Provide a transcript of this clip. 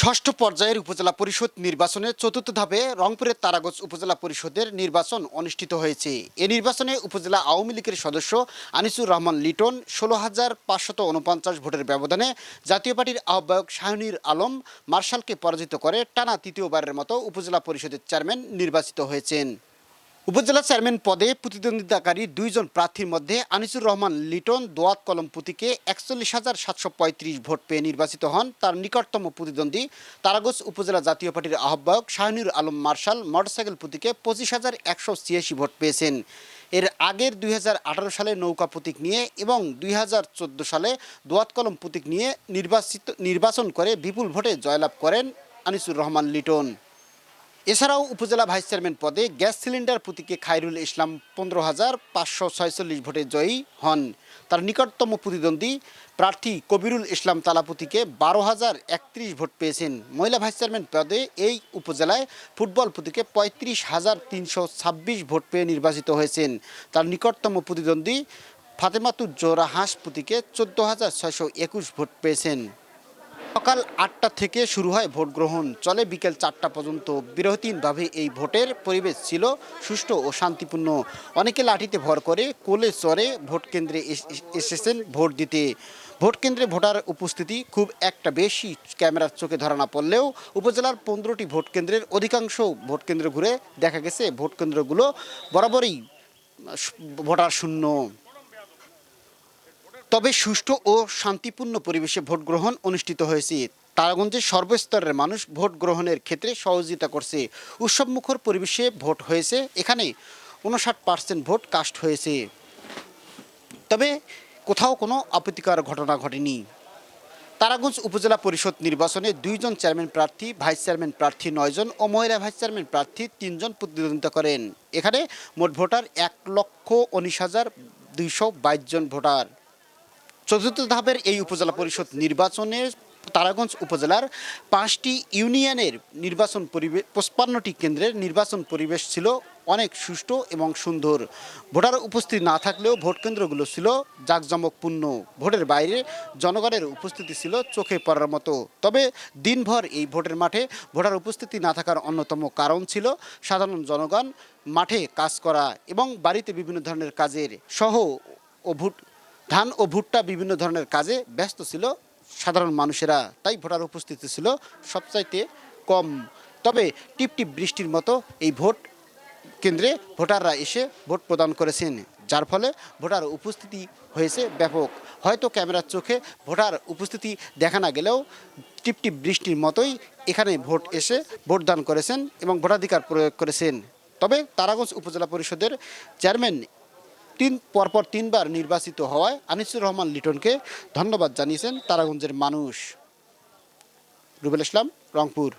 ষষ্ঠ পর্যায়ের উপজেলা পরিষদ নির্বাচনে চতুর্থ ধাপে রংপুরের তারাগজ উপজেলা পরিষদের নির্বাচন অনুষ্ঠিত হয়েছে। এ নির্বাচনে উপজেলা আওয়ামী লীগের সদস্য আনিসুর রহমান লিটন ষোলো হাজার পাঁচশত উনপঞ্চাশ ভোটের ব্যবধানে জাতীয় পার্টির আহ্বায়ক শাহনীর আলম মার্শালকে পরাজিত করে টানা তৃতীয়বারের মতো উপজেলা পরিষদের চেয়ারম্যান নির্বাচিত হয়েছেন। উপজেলা চেয়ারম্যান পদে প্রতিদ্বন্দ্বিতাকারী দুইজন প্রার্থীর মধ্যে আনিসুর রহমান লিটন দোয়াত কলম পুতিকে একচল্লিশ হাজার সাতশো পঁয়ত্রিশ ভোট পেয়ে নির্বাচিত হন। তার নিকটতম প্রতিদ্বন্দ্বী তারাগোজ উপজেলা জাতীয় পার্টির আহ্বায়ক শাহনুর আলম মার্শাল মোটরসাইকেল পুতিকে পঁচিশ হাজার একশো ছিয়াশি ভোট পেয়েছেন। এর আগের দুই হাজার আঠারো সালে নৌকা প্রতীক নিয়ে এবং দুই হাজার চোদ্দ সালে দোয়াত কলম প্রতীক নিয়ে নির্বাচিত নির্বাচন করে বিপুল ভোটে জয়লাভ করেন আনিসুর রহমান লিটন। এছাড়াও উপজেলা ভাইস চেয়ারম্যান পদে গ্যাস সিলিন্ডার প্রতীকে খায়রুল ইসলাম পনেরো হাজার পাঁচশো ছয়চল্লিশ ভোটে জয়ী হন। তার নিকটতম প্রতিদ্বন্দ্বী প্রার্থী কবিরুল ইসলাম তালাপুতিকে বারো হাজার একত্রিশ ভোট পেয়েছেন। মহিলা ভাইস চেয়ারম্যান পদে এই উপজেলায় ফুটবল প্রতীকে পঁয়ত্রিশ হাজার তিনশো ছাব্বিশ ভোট পেয়ে নির্বাচিত হয়েছেন। তার নিকটতম প্রতিদ্বন্দ্বী ফাতেমাতুর জোহরা হাঁস প্রতীকে চোদ্দ হাজার ছয়শো একুশ ভোট পেয়েছেন। সকাল আটটা থেকে শুরু হয় ভোট গ্রহণ। চলে বিকেল চারটা পর্যন্ত। বিরতিহীনভাবে এই ভোটের পরিবেশ ছিল সুষ্ঠু ও শান্তিপূর্ণ। অনেকে লাঠিতে ভর করে কোলে চরে ভোট কেন্দ্রে এস- এস- এসেছেন ভোট দিতে। ভোট কেন্দ্রে ভোটার উপস্থিতি খুব একটা বেশি। ক্যামেরার চোখে ধরা না পড়লেও উপজেলার পনেরোটি ভোট কেন্দ্রের অধিকাংশ ভোট কেন্দ্র ঘুরে দেখা গেছে। ভোট কেন্দ্রগুলো বরাবরই ভোটার শূন্য। তবে সুষ্ঠু ও শান্তিপূর্ণ পরিবেশে ভোট গ্রহণ অনুষ্ঠিত হয়েছে। তারাগঞ্জের সর্বস্তরের মানুষ ভোট গ্রহণের ক্ষেত্রে সহযোগিতা করছে। উৎসবমুখর পরিবেশে ভোট হয়েছে। এখানে উনষাট পার্সেন্ট ভোট কাস্ট হয়েছে। তবে কোথাও কোনো আপত্তিকর ঘটনা ঘটেনি। তারাগঞ্জ উপজেলা পরিষদ নির্বাচনে দুইজন চেয়ারম্যান প্রার্থী, ভাইস চেয়ারম্যান প্রার্থী নয়জন ও মহিলা ভাইস চেয়ারম্যান প্রার্থী তিনজন প্রতিদ্বন্দ্বিতা করেন। এখানে মোট ভোটার এক লক্ষ উনিশ হাজার দুইশো বাইশ জন ভোটার। চতুর্থ ধাপের এই উপজেলা পরিষদ নির্বাচনে তারাগঞ্জ উপজেলার পাঁচটি ইউনিয়নের নির্বাচন পরিবেশ পঁচপান্নটি কেন্দ্রের নির্বাচন পরিবেশ ছিল অনেক সুষ্ঠু এবং সুন্দর। ভোটার উপস্থিতি না থাকলেও ভোট কেন্দ্রগুলো ছিল জাঁকজমকপূর্ণ। ভোটের বাইরে জনগণের উপস্থিতি ছিল চোখে পড়ার মতো। তবে দিনভর এই ভোটের মাঠে ভোটার উপস্থিতি না থাকার অন্যতম কারণ ছিল সাধারণ জনগণ মাঠে কাজ করা এবং বাড়িতে বিভিন্ন ধরনের কাজের সহ ও ভোট ধান ও ভুট্টা বিভিন্ন ধরনের কাজে ব্যস্ত ছিল। সাধারণ মানুষেরা তাই ভোটার উপস্থিতি ছিল সবচাইতে কম। তবে টিপ টিপ বৃষ্টির মতো এই ভোট কেন্দ্রে ভোটাররা এসে ভোট প্রদান করেছেন, যার ফলে ভোটার উপস্থিতি হয়েছে ব্যাপক। হয়তো ক্যামেরার চোখে ভোটার উপস্থিতি দেখা না গেলেও টিপ টিপ বৃষ্টির মতোই এখানে ভোট এসে ভোটদান করেছেন এবং ভোটাধিকার প্রয়োগ করেছেন। তবে তারাগঞ্জ উপজেলা পরিষদের চেয়ারম্যান তিন, পরপর তিনবার নির্বাচিত হওয়ায় আনিসুর রহমান লিটনকে ধন্যবাদ জানিয়েছেন তারাগঞ্জের মানুষ। রুবেল ইসলাম, রংপুর।